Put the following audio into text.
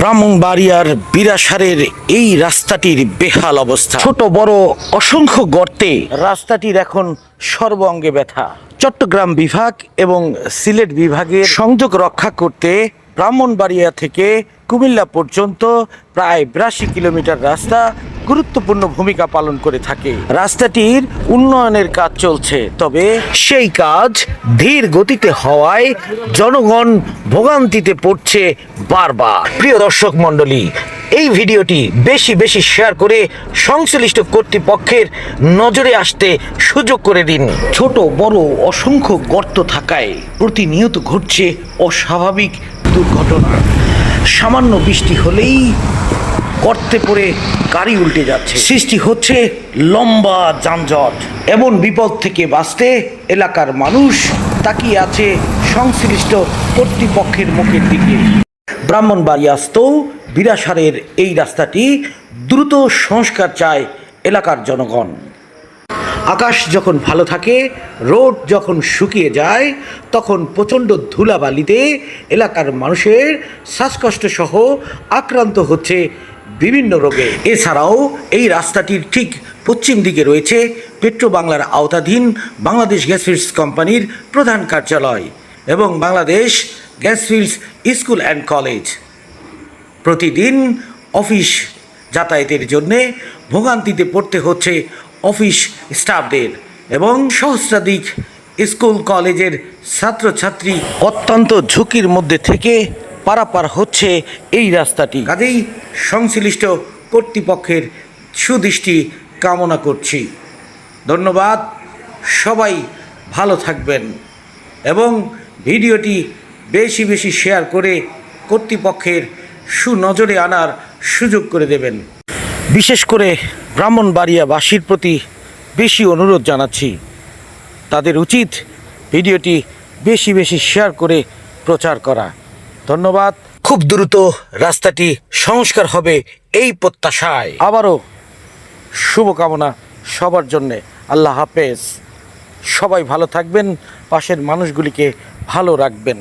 ব্রাহ্মণবাড়িয়ার বিরাসারের এই রাস্তাটির বেহাল অবস্থা। ছোট বড় অসংখ্য গর্তে। রাস্তাটির এখন সর্বঙ্গে ব্যথা। চট্টগ্রাম বিভাগ এবং সিলেট বিভাগের সংযোগ রক্ষা করতে ব্রাহ্মণবাড়িয়া থেকে কুমিল্লা পর্যন্ত প্রায় বিরাশি কিলোমিটার রাস্তা গুরুত্বপূর্ণ ভূমিকা পালন করে থাকে। রাস্তাটির উন্নয়নের কাজ চলছে, তবে সেই কাজ ধীর গতিতে হওয়ায় জনগণ ভোগান্তিতে পড়ছে বারবার। প্রিয় দর্শক মণ্ডলী, এই ভিডিওটি বেশি বেশি শেয়ার করে সংশ্লিষ্ট কর্তৃপক্ষের নজরে আসতে সুযোগ করে দিন। ছোট, বড়, অসংখ্য গর্ত থাকায় প্রতিনিয়ত ঘটছে অস্বাভাবিক দুর্ঘটনা। সামান্য বৃষ্টি হলেই গর্তে পড়ে গাড়ি উল্টে যাচ্ছে। সৃষ্টি হচ্ছে লম্বা যানজট। এমন বিপদ থেকে বাঁচতে এলাকার মানুষ তাকিয়ে আছে সংশ্লিষ্ট কর্তৃপক্ষের মুখের দিকে। ব্রাহ্মণবাড়িয়াস্ত বিরাসারের এই রাস্তাটি দ্রুত সংস্কার চায় এলাকার জনগণ। আকাশ যখন ভালো থাকে, রোড যখন শুকিয়ে যায়, তখন প্রচণ্ড ধুলাবালিতে এলাকার মানুষের শ্বাসকষ্ট সহ আক্রান্ত হচ্ছে বিভিন্ন রোগে। এছাড়াও এই রাস্তাটির ঠিক পশ্চিম দিকে রয়েছে পেট্রো বাংলার আওতাধীন বাংলাদেশ গ্যাস ফিল্ডস কোম্পানির প্রধান কার্যালয় এবং Bangladesh gas fields school and college. প্রতিদিন অফিস যাতায়াতের জন্যে ভোগান্তিতে পড়তে হচ্ছে অফিস স্টাফদের এবং সহস্রাধিক স্কুল কলেজের ছাত্রছাত্রী। অত্যন্ত ঝুঁকির মধ্যে থেকে পারাপার হচ্ছে এই রাস্তাটি। কাজেই সংশ্লিষ্ট কর্তৃপক্ষের সুদৃষ্টি কামনা করছি। ধন্যবাদ, সবাই ভালো থাকবেন এবং ভিডিওটি বেশি বেশি শেয়ার করে কর্তৃপক্ষের সুনজরে আনার সুযোগ করে দেবেন। বিশেষ করে ব্রাহ্মণবাড়িয়াবাসীর প্রতি বেশি অনুরোধ জানাচ্ছি। তাদের উচিত ভিডিওটি বেশি বেশি শেয়ার করে প্রচার করা। ধন্যবাদ। খুব দ্রুত রাস্তাটি সংস্কার হবে এই প্রত্যাশায়। আবারও শুভকামনা সবার জন্যে। আল্লাহ হাফেজ। সবাই ভালো থাকবেন পাশের মানুষগুলিকে ভালো রাখবেন।